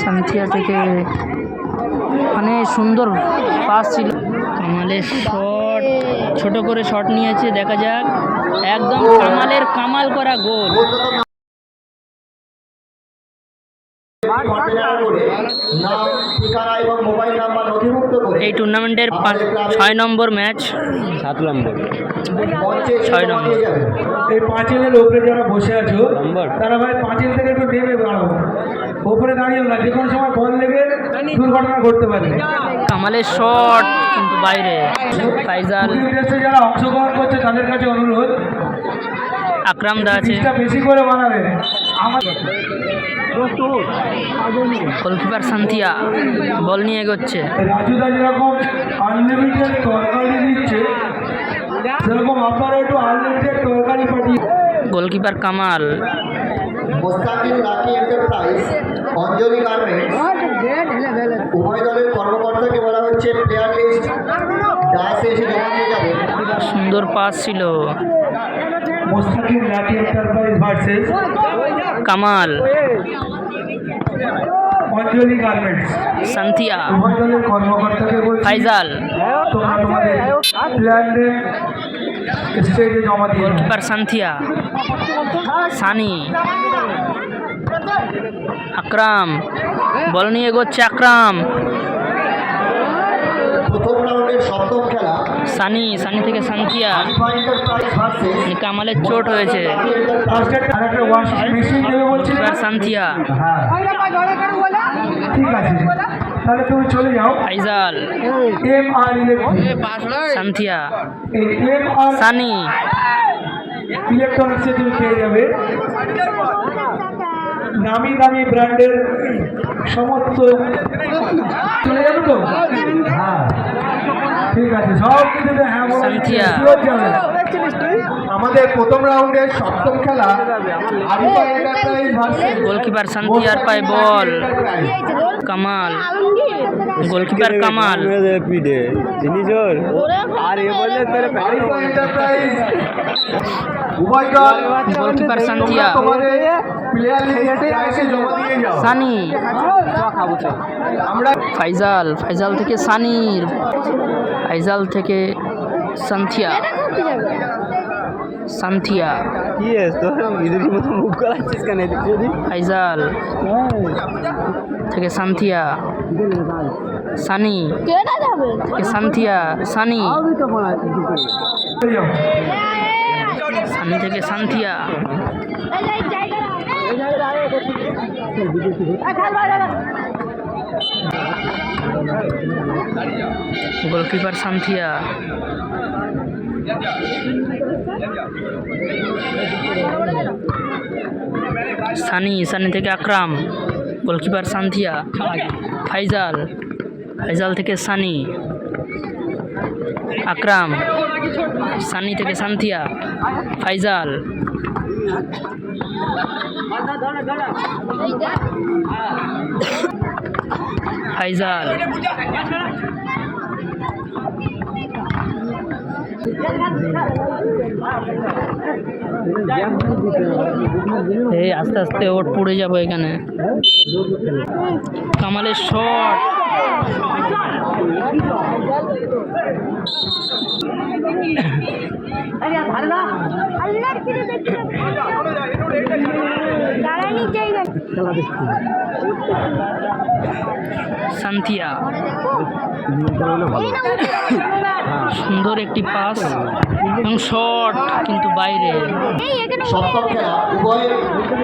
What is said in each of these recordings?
সান্থিয়া থেকে মানে সুন্দর পাস ছিল। কামালের শট ছোট করে শট নিয়েছে, দেখা যাক। একদম কামালের কামাল করা গোল। নাম, ঠিকানা এবং মোবাইল নাম্বার এই টুর্নামেন্টের পাঁচ ছয় নম্বর ম্যাচ। সাত নম্বর। ছয় নম্বর। এই পাঁচিলের ওপরে যারা বসে আছো নম্বর? তারা ভাই পাঁচিল থেকে একটু নেমে দাঁড়াবো ওপরে দাঁড়িয়ে না যে কোনো সময় বল লেগে দুর্ঘটনা ঘটতে পারে। কামালের শট কিন্তু বাইরে। ফাইজাল যারা অংশগ্রহণ করছে তাদের কাছে অনুরোধ আকরাম দা আছে। করে বানাবে। গোলকিপার সান্থিয়া বল নিয়ে এগোচ্ছে। রাজুদা যেরকম আনলিমিটেড তরকারি দিচ্ছে সেরকম আপনারা একটু আনলিমিটেড তরকারি পাঠিয়ে goalkeeper Kamal. Mostakim Lucky Enterprise Anjali garments উভয় দলের কর্মকর্তাকে বলা হচ্ছে প্লেয়ার লিস্ট ডাসে এসে জমা দিয়ে যাবেন সুন্দর পাস ছিল। Mostakim Lucky Enterprise versus Kamal Anjali garments Santhia উভয় দলের কর্মকর্তাকে বলছি ফাইজাল তোমরা তোমাদের প্ল্যান্ডে স্টেজে জমা দিয়ে দাও। গোলকিপার সান্থিয়া সানি। আকরাম। বল নিয়ে এগোচ্ছে আকরাম। প্রথম রাউন্ডের সপ্তম খেলা। সানি সানি থেকে সান্থিয়া আলিফা কামালের চোট হয়েছে। সান্থিয়া হ্যাঁ। ঠিক আছে। তাহলে তুমি চলে যাও। Faizal M R M R Sunny. ইলেকট্রনিক্সে তুমি পেয়ে যাবে। নামি দামি ব্র্যান্ডের সমস্ত চলে যাবে তো? হ্যাঁ। ঠিক আছে সব কিছুতে হ্যাঁ বলো। আমাদের প্রথম রাউন্ডের সপ্তম খেলা আলিফা এন্টারপ্রাইজ ভার্সেস গোলকিপার পায় বল। কামাল। গোলকিপার কামাল। চিনিস ওর? আর এ তোর আলিফা এন্টারপ্রাইজ উভয় দল গোলকিপার সান্থিয়া প্লেয়ার লিস্টে এসে জমা দিয়ে যাও। সানি। আমরা ফাইজাল। ফাইজাল থেকে সানির। ফাইজাল থেকে সান্থিয়া। সান্থিয়া। কি এস তোর ইঁদুরের মতো মুখ করাচ্ছিস কেন? ফাইজাল। থেকে সান্থিয়া। সানি। থেকে সান্থিয়া। সানি। সানি থেকে সান্থিয়া। গোলকিপার সান্থিয়া। সানি সানি থেকে আকরাম, গোলকিপার সান্থিয়া, ফাইজাল ফাইজাল থেকে সানি, আকরাম, সানি থেকে সান্থিয়া, ফাইজাল। ফাইজাল এই আস্তে আস্তে ওট পড়ে যাব এখানে। কামালের শট। দাঁড়ানি জায়গা সান্থিয়া। সুন্দর একটি পাস এবং শট কিন্তু বাইরে। সপ্তম খেলা উভয়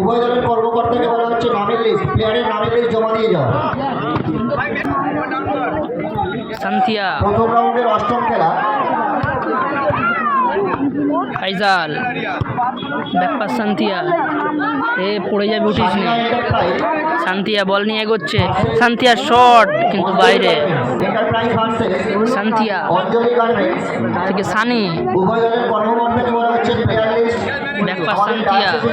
উভয় দলের কর্মকর্তাকে বলা। হচ্ছে নামের লিস্ট প্লেয়ারের নামের লিস্ট জমা দিয়ে যাও সান্থিয়া। প্রথম রাউন্ডের অষ্টম খেলা। ফাইজাল। ব্যাপার সান্থিয়া এ, পড়ে যাবে, উঠিস নি। সান্থিয়া বল নিয়ে এগোচ্ছে। সান্থিয়া শট কিন্তু বাইরে। গার্মেন্টস থেকে সানি। ব্যাপার যান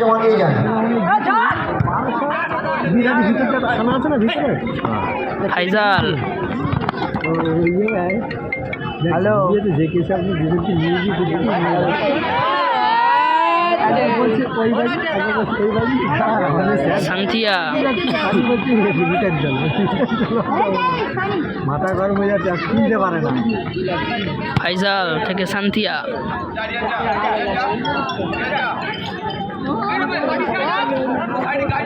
ফাইজাল। হ্যালো। যে কেসে আপনি দুজনকে নিয়ে গিয়ে সান্থিয়া মাথা গরম হয়ে যাচ্ছে কিনতে পারে না। ফাইজাল থেকে সান্থিয়া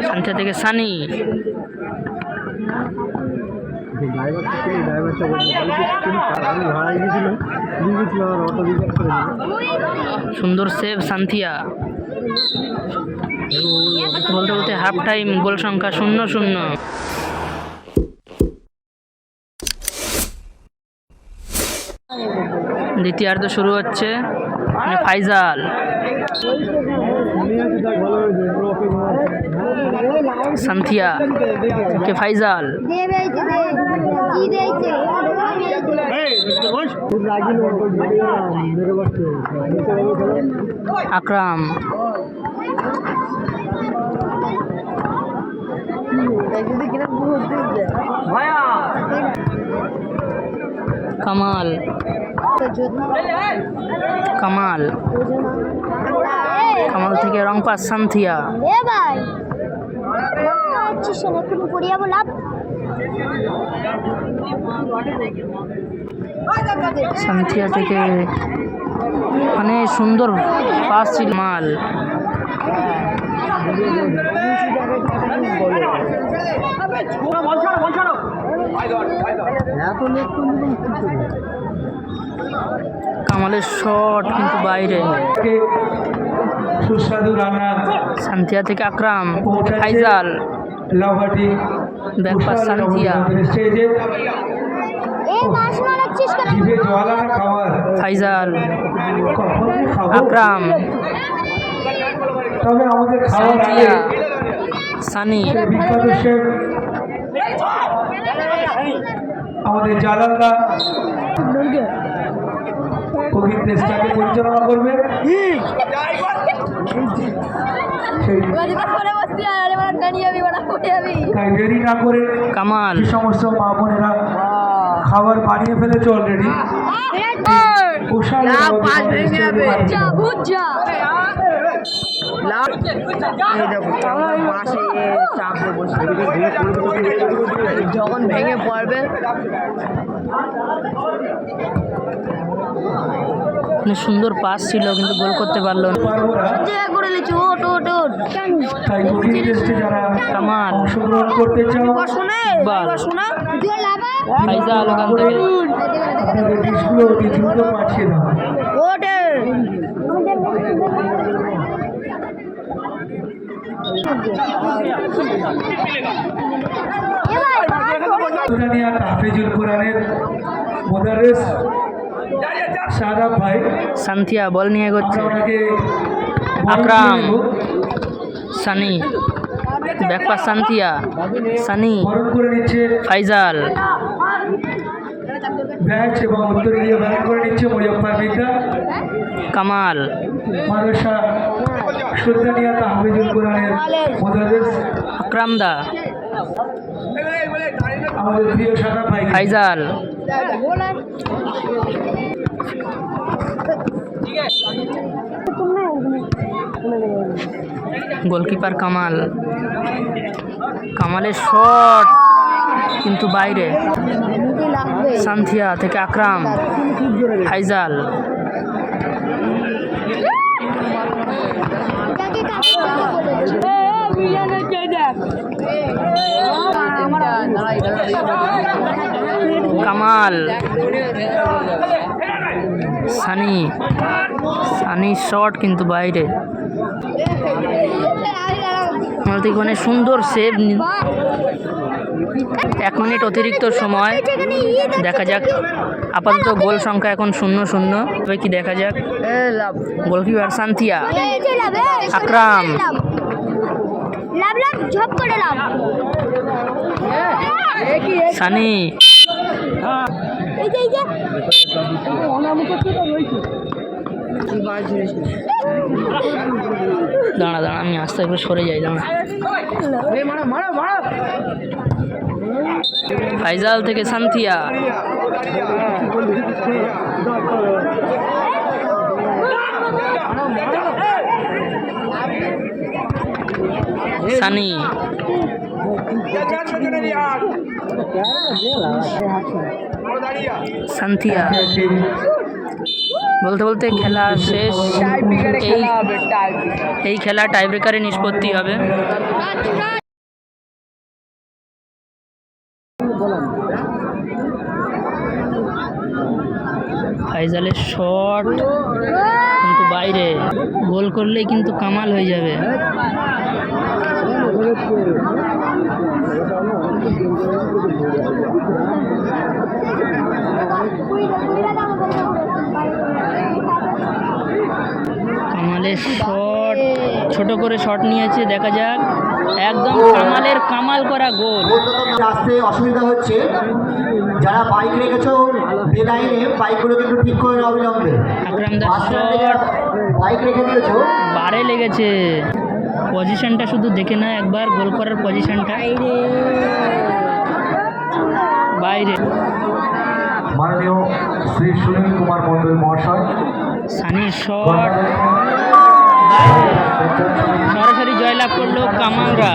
সান্থিয়া থেকে সানি। সুন্দর সেভ সান্থিয়া। বলতে বলতে হাফ টাইম গোল সংখ্যা শূন্য শূন্য। দ্বিতীয়ার্ধ শুরু হচ্ছে। মানে ফাইজাল সান্থিয়া কে ফাইজাল দেবে কি দিয়েছে খুব লাগিল মেরে বসছে আকরাম কামাল কামাল। কামাল থেকে রংপাস সান্থিয়া। এ ভাই সান্থিয়া থেকে মানে সুন্দর পাস ছিল মাল করবে কামালের শট কিন্তু বাইরে। সুস্বাদু রান্না সান্থিয়া থেকে আকরাম ফাইজাল। লাভাটি ব্যাকপাস আনা খাবার। ফাইজাল। আকরাম। তবে আমাদের খাওয়ার আগে সানি। বিখ্যাত শেফ। আমাদের জালালদা। কোকিং চেষ্টাকে পরিচালনা করবে? তাই দেরি না করে কামাল। সমস্ত মা বোনেরা খাবার বানিয়ে ফেলেছে অলরেডি যখন ভেঙে পড়বে। সুন্দর পাস ছিল কিন্তু গোল করতে পারল না ওট ওট তাই কুকিং টেস্টে যারা কামাল অংশগ্রহণ করতে চাও ইকবাল জোর লাভা ফাইজাল ওখান থেকে আপনাদের ডিশগুলো অতি দ্রুত পাঠিয়ে দাও ওটে সুরানিয়া তাহফিজুল কোরআনের মোদারেস ভাই সান্থিয়া, বল নিয়ে এগোচ্ছে। Akram. Sunny. Back pass Santhiya. Sunny. Faizal. ব্যাচ এবং উত্তর দিয়ে করে নিচ্ছে কামাল। সুলতানিয়া তাহফিজুল কোরআনের মোদারেস আকরাম দা আমাদের প্রিয় সাদাব ভাই ফাইজাল। গোলকিপার কামাল। কামালের শট কিন্তু বাইরে। সান্থিয়া থেকে আকরাম। ফাইজাল। কামাল সানি সানি শট কিন্তু বাইরে। এখানে সুন্দর সেভ এক মিনিট অতিরিক্ত সময়। দেখা যাক। আপাতত গোল সংখ্যা এখন শূন্য শূন্য। তবে কি দেখা যাক? গোলকিপার সান্তিয়া। আকরাম। লাভ লাভ ঝপ করে লাভ। সানি। এই যে এই যে। দাঁড়া দাঁড়া আমি আস্তে একটু সরে যাই দাঁড়া। ফাইজাল থেকে সান্থিয়া। সানি। সান্থিয়া। বলতে বলতে খেলা শেষ। এই খেলা টাইব্রেকারে নিষ্পত্তি হবে। ফাইজালের শট কিন্তু বাইরে। গোল করলেই কিন্তু কামাল হয়ে যাবে। কামালের শট ছোট করে শট নিয়েছে দেখা যাক। একদম কামালের কামাল করা গোল। আসতে অসুবিধা হচ্ছে। যারা বাইক রেখেছো বেলাইনে বাইকগুলো কিন্তু ঠিক করে অবিলম্বে বাইক রেখে দিয়েছ বারে লেগেছে। পজিশনটা শুধু দেখে না একবার গোল করার পজিশনটা বাইরে। মাননীয় শ্রী সুনীল কুমার মণ্ডল মহাশয়। সানির শট। সরাসরি জয়লাভ করল কামালরা